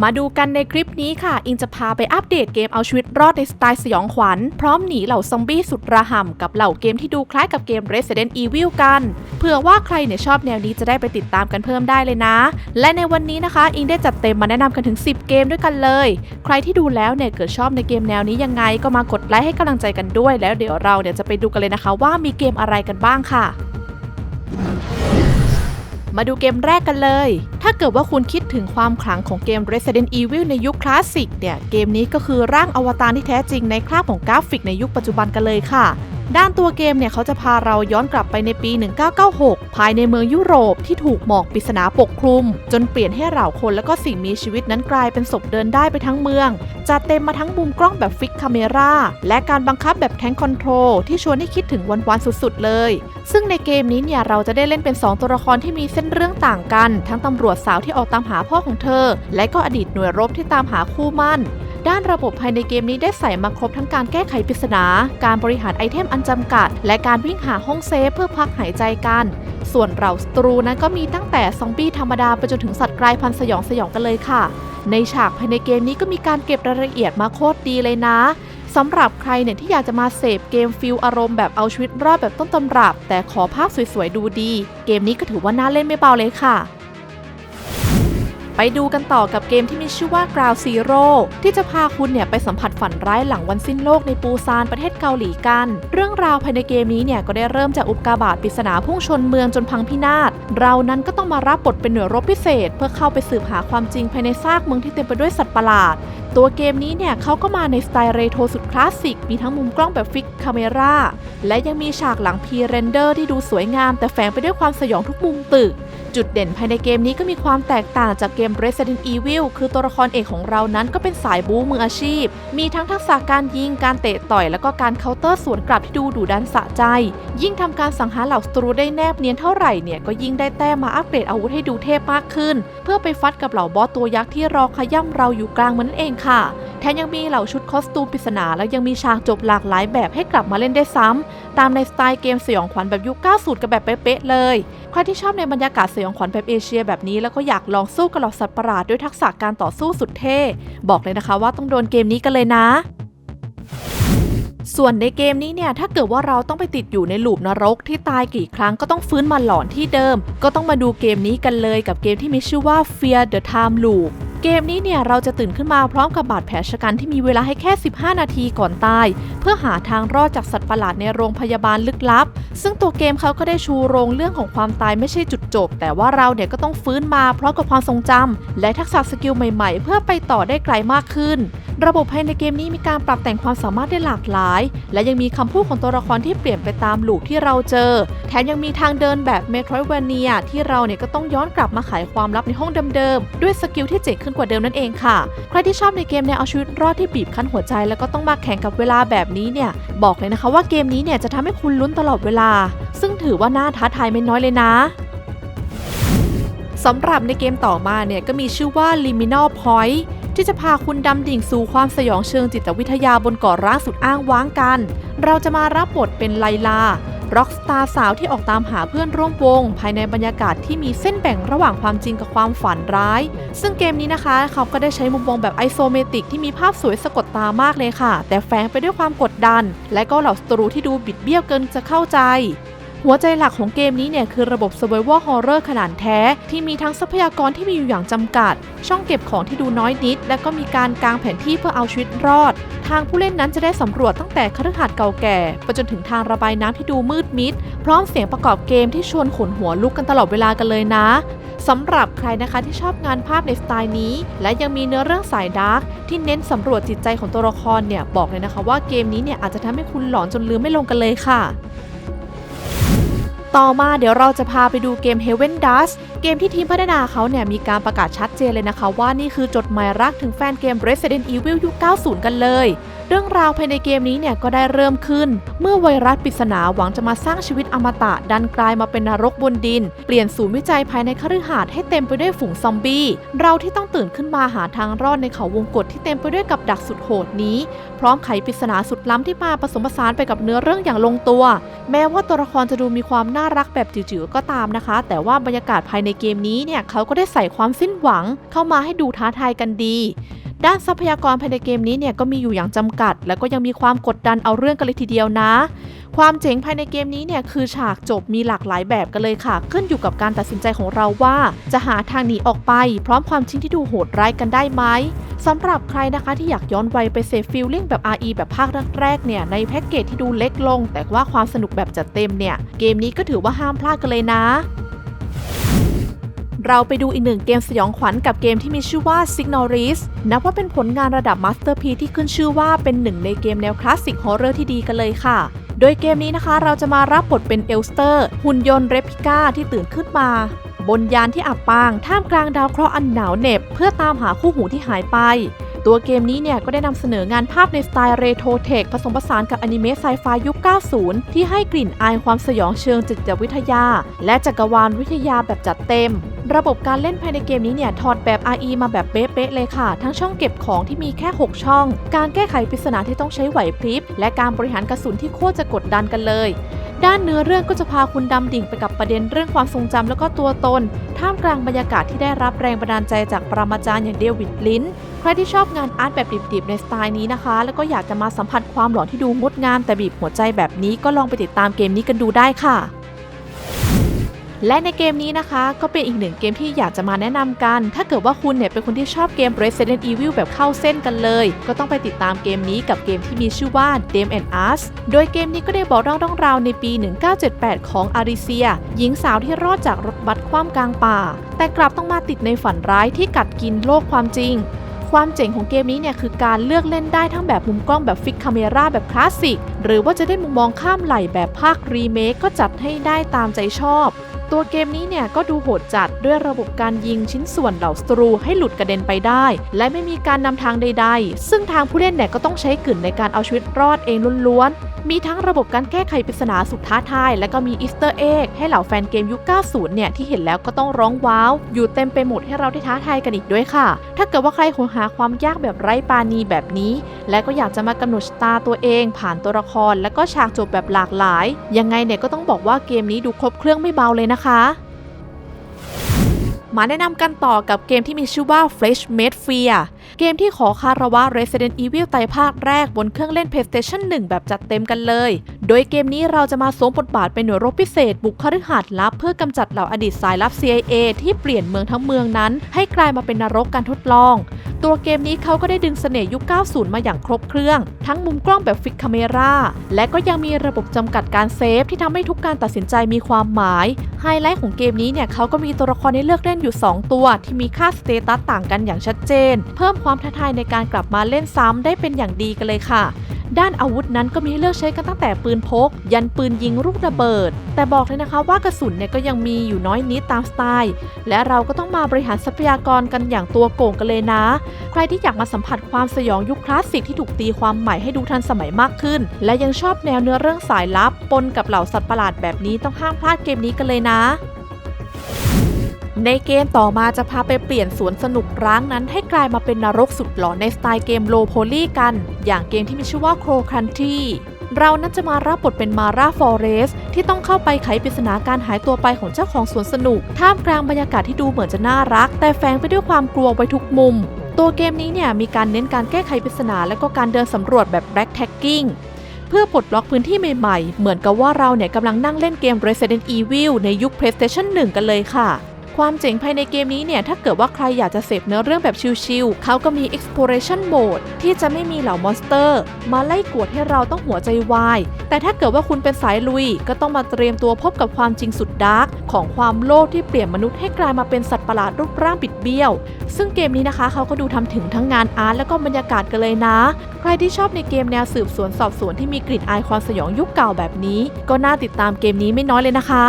มาดูกันในคลิปนี้ค่ะ อิงจะพาไปอัปเดตเกมเอาชีวิตรอดในสไตล์สยองขวัญ พร้อมหนีเหล่าซอมบี้สุดระห่ำกับเหล่าเกมที่ดูคล้ายกับเกม Resident Evil กัน เผื่อว่าใครเนี่ยชอบแนวนี้จะได้ไปติดตามกันเพิ่มได้เลยนะ และในวันนี้นะคะ อิงได้จัดเต็มมาแนะนำกันถึง 10 เกมด้วยกันเลย ใครที่ดูแล้วเนี่ยเกิดชอบในเกมแนวนี้ยังไงก็มากดไลค์ให้กำลังใจกันด้วย แล้วเดี๋ยวเราเนี่ยจะไปดูกันเลยนะคะ ว่ามีเกมอะไรกันบ้างค่ะ มาดูเกมแรกกันเลย ถ้าเกิดว่าคุณคิดถึงความขลังของเกม Resident Evil ในยุคคลาสสิกเนี่ย เกมนี้ก็คือร่างอวตารที่แท้จริงในคราบของกราฟิกในยุคปัจจุบันกันเลยค่ะ ด้านตัวเกมเนี่ยเขาจะพาเราย้อนกลับไปในปี 1996 ภายในเมืองยุโรปที่ถูกหมอกปริศนาปกคลุม จนเปลี่ยนให้เหล่าคนและก็สิ่งมีชีวิตนั้นกลายเป็นศพเดินได้ไปทั้งเมืองจัดเต็มมาทั้งมุมกล้องแบบฟิกคาเมราและการบังคับแบบแทงคอนโทรลที่ชวนให้คิดถึงวันๆสุดๆ เลย ซึ่งในเกมนี้เนี่ยเราจะได้เล่นเป็น 2 ตัวละครที่มีเส้นเรื่องต่างกัน ทั้งตำรวจสาวที่ออกตามหาพ่อของเธอ และก็อดีตหน่วยรบที่ตามหาคู่มั่น ด้านระบบภายในเกมนี้ได้ใส่มาครบทั้งการแก้ไขปริศนา การบริหารไอเทมอันจำกัด และการวิ่งหาห้องเซฟเพื่อพักหายใจกัน ส่วนเราสตรูนั้นก็มีตั้งแต่ซอมบี้ธรรมดาไปจนถึงสัตว์กลายพันธุ์สยองสยองกันเลยค่ะ ในฉากภายในเกมนี้ก็มีการเก็บรายละเอียดมาโคตรดีเลยนะสำหรับใครเนี่ยที่อยากจะมาเสพเกมฟิลอารมณ์แบบเอาชีวิตรอดแบบต้นตำรับ แต่ขอภาพสวยๆดูดี เกมนี้ก็ถือว่าน่าเล่นไม่เบาเลยค่ะ ไปดูกันต่อกับเกมที่มีชื่อว่า Ground Zero ที่จะพาคุณเนี่ยไปสัมผัสฝันร้ายหลังวันสิ้นโลกในปูซานประเทศเกาหลีกัน เรื่องราวภายในเกมนี้เนี่ยก็ได้เริ่มจากอุกกาบาตปริศนาพุ่งชนเมืองจนพังพินาศ เรานั้นก็ต้องมารับบทเป็นหน่วยรบพิเศษ เพื่อเข้าไปสืบหาความจริงภายในซากเมืองที่เต็มไปด้วยสัตว์ประหลาด ตัวเกมนี้เนี่ยเขาก็มาในสไตล์เรโทรสุดคลาสสิก มีทั้งมุมกล้องแบบฟิกคาเมราและยังมีฉากหลังพีเรนเดอร์ที่ดูสวยงาม แต่แฝงไปด้วยความสยองทุกมุมตึกจุดเด่นภายในเกมนี้ก็มีความแตกต่างจากเกม Resident Evil คือตัวละครเอกของเรานั้นก็เป็นสายบู๊มืออาชีพ มีทั้งทักษะการยิง การเตะต่อย แล้วก็การเคาน์เตอร์สวนกลับที่ดูดุดันสะใจ ยิ่งทำการสังหารเหล่าศัตรูได้แนบเนียนเท่าไหร่เนี่ย ก็ยิ่งได้แต้มมาอัปเกรดอาวุธให้ดูเทพมากขึ้น เพื่อไปฟัดกับเหล่าบอสตัวยักษ์ที่รอขย่ำเราอยู่กลางมันนั่นเองค่ะ แถมยังมีเหล่าชุดคอสตูมปริศนา แล้วยังมีฉากจบหลากหลายแบบให้กลับมาเล่นได้ซ้ำตามในสไตล์เกมสยองขวัญแบบยุค 90 กันแบบเป๊ะๆเลย ใครที่ชอบในบรรยากาศสยองขวัญแบบเอเชียแบบนี้แล้วก็อยากลองสู้กับเหล่าสัตว์ประหลาดด้วยทักษะการต่อสู้สุดเท่ บอกเลยนะคะว่าต้องโดนเกมนี้กันเลยนะส่วนในเกมนี้เนี่ยถ้าเกิดว่าเราต้องไปติดอยู่ในลูปนรกที่ตายกี่ครั้งก็ต้องฟื้นมาหลอนที่เดิม ก็ต้องมาดูเกมนี้กันเลยกับเกมที่มีชื่อว่า Fear the Time Loop เกมนี้เนี่ยเราจะตื่นขึ้นมาพร้อมกับบาดแผลชะกันที่มีเวลาให้แค่ 15 นาทีก่อนตาย เพื่อหาทางรอดจากสัตว์ประหลาดในโรงพยาบาลลึกลับ ซึ่งตัวเกมเขาก็ได้ชูโรงเรื่องของความตายไม่ใช่จุดจบ แต่ว่าเราเนี่ยก็ต้องฟื้นมาพร้อมกับความทรงจำและทักษะสกิลใหม่ๆ เพื่อไปต่อได้ไกลมากขึ้น ระบบภายในเกมนี้มีการปรับแต่งความสามารถได้หลากหลาย และยังมีคำพูดของตัวละครที่เปลี่ยนไปตามลูปที่เราเจอ แถมยังมีทางเดินแบบเมโทร i วเนียที่เราเนี่ยก็ต้องย้อนกลับมาไขความลับในห้องเดิมๆด้วยสกิลที่เจ๋งขึ้นกว่าเดิมนั่นเองค่ะ ใครที่ชอบในเกมแนวเอาชีวิตรอดที่บีบคั้นหัวใจ แล้วก็ต้องมาแข่งกับเวลาแบบนี้เนี่ย บอกเลยนะคะว่าเกมนี้เนี่ยจะทำให้คุณลุ้นตลอดเวลา ซึ่งถือว่าน่าท้าทายไม่น้อยเลยนะสำหรับในเกมต่อมาเนี่ยก็มีชื่อว่า Liminal Point ที่จะพาคุณดำดิ่งสู่ความสยองเชิงจิตวิทยาบนเกาะร้างสุดอ้างว้างกัน เราจะมารับบทเป็นไลลา ร็อกสตาร์สาวที่ออกตามหาเพื่อนร่วมวง ภายในบรรยากาศที่มีเส้นแบ่งระหว่างความจริงกับความฝันร้าย ซึ่งเกมนี้นะคะเขาก็ได้ใช้มุมมองแบบไอโซเมติกที่มีภาพสวยสะกดตามากเลยค่ะ แต่แฝงไปด้วยความกดดัน และก็เหล่าศัตรูที่ดูบิดเบี้ยวเกินจะเข้าใจหัวใจหลักของเกมนี้เนี่ยคือระบบ Survival Horror ขนาดแท้ ที่มีทั้งทรัพยากรที่มีอยู่อย่างจำกัด ช่องเก็บของที่ดูน้อยนิด และก็มีการกางแผนที่เพื่อเอาชีวิตรอด ทางผู้เล่นนั้นจะได้สำรวจตั้งแต่คฤหาสน์เก่าแก่ไปจนถึงทางระบายน้ำที่ดูมืดมิด พร้อมเสียงประกอบเกมที่ชวนขนหัวลุกกันตลอดเวลากันเลยนะสำหรับใครนะคะที่ชอบงานภาพในสไตล์นี้ และยังมีเนื้อเรื่องสายดาร์กที่เน้นสำรวจจิตใจของตัวละครเนี่ยบอกเลยนะคะว่าเกมนี้เนี่ยอาจจะทำให้คุณหลอนจนลืมไม่ลงกันเลยค่ะ ต่อมาเดี๋ยวเราจะพาไปดูเกม Heaven Dust เกมที่ทีมพัฒนาเขาเนี่ยมีการประกาศชัดเจนเลยนะคะว่านี่คือจดหมายรักถึงแฟนเกม Resident Evil ยุค 90 กันเลย เรื่องราวภายในเกมนี้เนี่ยก็ได้เริ่มขึ้น เมื่อไวรัสปริศนาหวังจะมาสร้างชีวิตอมตะดันกลายมาเป็นนรกบนดิน เปลี่ยนศูนย์วิจัยภายในคฤหาสน์ให้เต็มไปด้วยฝูงซอมบี้เราที่ต้องตื่นขึ้นมาหาทางรอดในเขาวงกฏที่เต็มไปด้วยกับดักสุดโหดนี้ พร้อมไขปริศนาสุดล้ำที่มาผสมผสานไปกับเนื้อเรื่องอย่างลงตัว แม้ว่าตัวละครจะดูมีความน่ารักแบบจิ๋วๆก็ตามนะคะ แต่ว่าบรรยากาศภายในเกมนี้เนี่ยเขาก็ได้ใส่ความสิ้นหวังเข้ามาให้ดูท้าทายกันดี ด้านทรัพยากรภายในเกมนี้เนี่ยก็มีอยู่อย่างจำกัด แล้วก็ยังมีความกดดันเอาเรื่องกันเลยทีเดียวนะ ความเจ๋งภายในเกมนี้เนี่ยคือฉากจบมีหลากหลายแบบกันเลยค่ะ ขึ้นอยู่กับการตัดสินใจของเราว่า จะหาทางหนีออกไป พร้อมความจริงที่ดูโหดร้ายกันได้ไหมสำหรับใครนะคะที่อยากย้อนวัยไปเซฟฟิลลิ่งแบบ RE แบบภาคแรกๆเนี่ยในแพ็กเกจที่ดูเล็กลง แต่ว่าความสนุกแบบจัดเต็มเนี่ยเกมนี้ก็ถือว่าห้ามพลาดกันเลยนะ เราไปดูอีกหนึ่งเกมสยองขวัญกับเกมที่มีชื่อว่า Signoris นับว่าเป็นผลงานระดับมาสเตอร์พีที่ขึ้นชื่อว่าเป็นหนึ่งในเกมแนวคลาสสิกฮอร์เรอร์ที่ดีกันเลยค่ะ โดยเกมนี้นะคะเราจะมารับบทเป็นเอลสเตอร์ หุ่นยนต์เรปิก้าที่ตื่นขึ้นมา บนยานที่อับปาง ท่ามกลางดาวเคราะห์อันหนาวเหน็บ เพื่อตามหาคู่หูที่หายไปตัวเกมนี้เนี่ยก็ได้นำเสนองานภาพในสไตล์เรโทรเทคผสมผสานกับอนิเมะไซไฟยุค 90 ที่ให้กลิ่นอายความสยองเชิงจิตวิทยา และจักรวาลวิทยาแบบจัดเต็ม ระบบการเล่นภายในเกมนี้เนี่ยถอดแบบ RE มาแบบเป๊ะๆเลยค่ะ ทั้งช่องเก็บของที่มีแค่ 6 ช่อง การแก้ไขปริศนาที่ต้องใช้ไหวพริบ และการบริหารกระสุนที่โคตรจะกดดันกันเลย ด้านเนื้อเรื่องก็จะพาคุณดำดิ่งไปกับประเด็นเรื่องความทรงจำแล้วก็ตัวตน ท่ามกลางบรรยากาศที่ได้รับแรงบันดาลใจจากปรมาจารย์อย่างเดวิดลินช์ใครที่ชอบงานอาร์ตแบบดิบๆในสไตล์นี้นะคะ แล้วก็อยากจะมาสัมผัสความหลอนที่ดูงดงามแต่บีบหัวใจแบบนี้ก็ลองไปติดตามเกมนี้กันดูได้ค่ะ และในเกมนี้นะคะ ก็เป็นอีกหนึ่งเกมที่อยากจะมาแนะนำกัน ถ้าเกิดว่าคุณเนี่ยเป็นคนที่ชอบเกม Resident Evil แบบเข้าเส้นกันเลย ก็ต้องไปติดตามเกมนี้กับเกมที่มีชื่อว่า Dame and Us โดยเกมนี้ก็ได้บอกเล่าเรื่องราวในปี 1978 ของอาริเซีย หญิงสาวที่รอดจากรถบัสคว่ำกลางป่า แต่กลับต้องมาติดในฝันร้ายที่กัดกินโลกความจริงความเจ๋งของเกมนี้เนี่ยคือการเลือกเล่นได้ทั้งแบบมุมกล้องแบบฟิกคาเมราแบบคลาสสิก หรือว่าจะได้มุมมองข้ามไหลแบบภาครีเมคก็จัดให้ได้ตามใจชอบ ตัวเกมนี้เนี่ยก็ดูโหดจัดด้วยระบบการยิงชิ้นส่วนเหล่าสตรูให้หลุดกระเด็นไปได้ และไม่มีการนำทางใด ๆ ซึ่งทางผู้เล่นเนี่ยก็ต้องใช้กึ่นในการเอาชีวิตรอดเองล้วนๆ มีทั้งระบบการแก้ไขปริศนาสุดท้าทาย และก็มีอีสเตอร์เอ็กให้เหล่าแฟนเกมยุค 90 เนี่ย ที่เห็นแล้วก็ต้องร้องว้าว อยู่เต็มไปหมดให้เราได้ท้าทายกันอีกด้วยค่ะ ถ้าเกิดว่าใครหวหาความยากแบบไร้ปาณีแบบนี้ และก็อยากจะมากำหนดชะตาตัวเอง ผ่านตัวละคร และก็ฉากจบแบบหลากหลาย ยังไงเนี่ยก็ต้องบอกว่าเกมนี้ดูครบเครื่องไม่เบาเลยนะคะมาแนะนำกันต่อกับเกมที่มีชื่อว่า Flash Made Fear เกมที่ขอคารวะ Resident Evil ไตภาคแรกบนเครื่องเล่น PlayStation 1 แบบจัดเต็มกันเลย โดยเกมนี้เราจะมาสวมบทบาทเป็นหน่วยรบพิเศษบุกคฤหาสน์ลับ เพื่อกำจัดเหล่าอดีตสายลับ CIA ที่เปลี่ยนเมืองทั้งเมืองนั้น ให้กลายมาเป็นนรกการทดลอง ตัวเกมนี้เขาก็ได้ดึงเสน่ห์ยุค 90 มาอย่างครบเครื่อง ทั้งมุมกล้องแบบฟิกคาเมราและก็ยังมีระบบจำกัดการเซฟที่ทำให้ทุกการตัดสินใจมีความหมาย ไฮไลท์ของเกมนี้เนี่ยเขาก็มีตัวละครให้เลือกเล่นอยู่ 2 ตัว ที่มีค่าสเตตัสต่างกันอย่างชัดเจน เพิ่มความท้าทายในการกลับมาเล่นซ้ำได้เป็นอย่างดีกันเลยค่ะ ด้านอาวุธนั้นก็มีให้เลือกใช้กันตั้งแต่ปืนพก ยันปืนยิงลูกระเบิด แต่บอกเลยนะคะว่ากระสุนเนี่ยก็ยังมีอยู่น้อยนิดตามสไตล์ และเราก็ต้องมาบริหารทรัพยากรกันอย่างตัวโก่งกันเลยนะ ใครที่อยากมาสัมผัสความสยองยุคคลาสสิกที่ถูกตีความใหม่ให้ดูทันสมัยมากขึ้น และยังชอบแนวเนื้อเรื่องสายลับปนกับเหล่าสัตว์ประหลาดแบบนี้ต้องห้ามพลาดเกมนี้กันเลยนะ ในเกมต่อมาจะพาไปเปลี่ยนสวนสนุกร้างนั้นให้กลายมาเป็นนรกสุดหลอนในสไตล์เกมโลโพลีกัน อย่างเกมที่มีชื่อว่าโครคันทีเรานั้นจะมารับบทเป็นมาร่าฟอเรสที่ต้องเข้าไปไขปริศนาการหายตัวไปของเจ้าของสวนสนุก ท่ามกลางบรรยากาศที่ดูเหมือนจะน่ารัก แต่แฝงไปด้วยความกลัวไว้ทุกมุม ตัวเกมนี้เนี่ยมีการเน้นการแก้ไขปริศนาและก็การเดินสำรวจแบบแบล็กแท็กกิ้งเพื่อปลดล็อกพื้นที่ใหม่ๆ เหมือนกับว่าเราเนี่ยกำลังนั่งเล่นเกม Resident Evil ในยุค PlayStation 1 กันเลยค่ะ ความเจ๋งภายในเกมนี้เนี่ย ถ้าเกิดว่าใครอยากจะเสพเนื้อเรื่องแบบชิลๆเขาก็มี Exploration Mode ที่จะไม่มีเหล่ามอนสเตอร์ มาไล่กวดให้เราต้องหัวใจวาย แต่ถ้าเกิดว่าคุณเป็นสายลุย ก็ต้องมาเตรียมตัวพบกับความจริงสุดดาร์กของความโลภที่เปลี่ยนมนุษย์ให้กลายมาเป็นสัตว์ประหลาดรูปร่างบิดเบี้ยว ซึ่งเกมนี้นะคะเขาก็ดูทำถึงทั้งงานอาร์ตแล้วก็บรรยากาศกันเลยนะ ใครที่ชอบในเกมแนวสืบสวนสอบสวนที่มีกลิ่นอายความสยองยุคเก่าแบบนี้ ก็น่าติดตามเกมนี้ไม่น้อยเลยนะคะ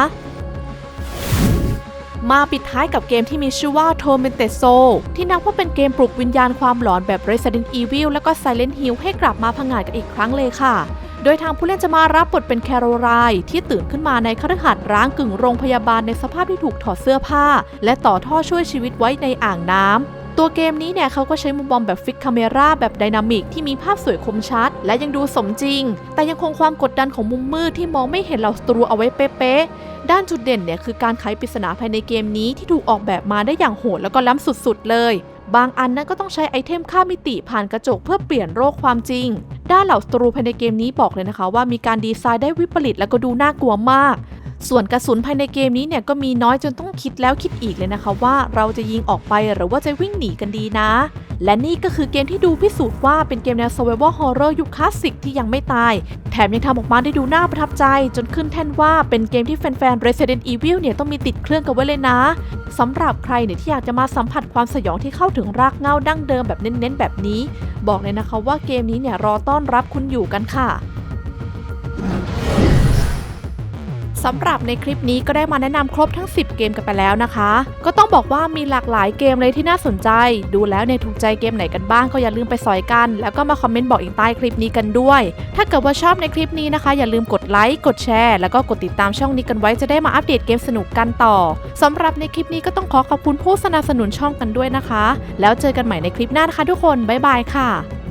มาปิดท้ายกับเกมที่มีชื่อว่า Tormented Soul ที่นับว่าเป็นเกมปลุกวิญญาณความหลอนแบบ Resident Evil และก็ Silent Hill ให้กลับมาพังงาดกันอีกครั้งเลยค่ะ โดยทางผู้เล่นจะมารับบทเป็นแคโรไลที่ตื่นขึ้นมาในคฤหาสน์ร้างกึ่งโรงพยาบาลในสภาพที่ถูกถอดเสื้อผ้า และต่อท่อช่วยชีวิตไว้ในอ่างน้ำ ตัวเกมนี้เนี่ยเขาก็ใช้มุมมองแบบฟิกคาเมราแบบไดนามิกที่มีภาพสวยคมชัด และยังดูสมจริง แต่ยังคงความกดดันของมุมมืดที่มองไม่เห็นเหล่าศัตรูเอาไว้เป๊ะๆ ด้านจุดเด่นเนี่ยคือการไขปริศนาภายในเกมนี้ที่ถูกออกแบบมาได้อย่างโหดแล้วก็ล้ำสุดๆเลย บางอันนั้นก็ต้องใช้ไอเทมค่ามิติผ่านกระจกเพื่อเปลี่ยนโรคความจริง ด้านเหล่าศัตรูภายในเกมนี้บอกเลยนะคะ ว่ามีการดีไซน์ได้วิปริตแล้วก็ดูน่ากลัวมาก ส่วนกระสุนภายในเกมนี้เนี่ยก็มีน้อยจนต้องคิดแล้วคิดอีกเลยนะคะว่าเราจะยิงออกไปหรือว่าจะวิ่งหนีกันดีนะ และนี่ก็คือเกมที่ดูพิสูจน์ว่าเป็นเกมแนว survival horror ยุคคลาสสิกที่ยังไม่ตาย แถมยังทำออกมาได้ดูน่าประทับใจ จนขึ้นแท่นว่าเป็นเกมที่แฟนๆ Resident Evil เนี่ยต้องมีติดเครื่องกันไว้เลยนะสำหรับใครเนี่ยที่อยากจะมาสัมผัสความสยองที่เข้าถึงรากเหง้าดั้งเดิมแบบเน้นๆ แบบนี้ บอกเลยนะคะว่าเกมนี้เนี่ยรอต้อนรับคุณอยู่กันค่ะ สำหรับในคลิปนี้ก็ได้มาแนะนำครบทั้ง 10 เกมกันไปแล้วนะคะ ก็ต้องบอกว่ามีหลากหลายเกมเลยที่น่าสนใจ ดูแล้วในยถูกใจเกมไหนกันบ้างก็อย่าลืมไปสอยกัน แล้วก็มาคอมเมนต์บอกอีกใต้คลิปนี้กันด้วย ถ้าเกิดว่าชอบในคลิปนี้นะคะ อย่าลืมกดไลค์กดแชร์แล้วก็กดติดตามช่องนี้กันไว้จะได้มาอัปเดตเกมสนุกกันต่อสำหรับในคลิปนี้ก็ต้องขอขอบคุณผู้สนับสนุนช่องกันด้วยนะคะ แล้วเจอกันใหม่ในคลิปหน้านะคะทุกคนบ๊ายบายค่ะ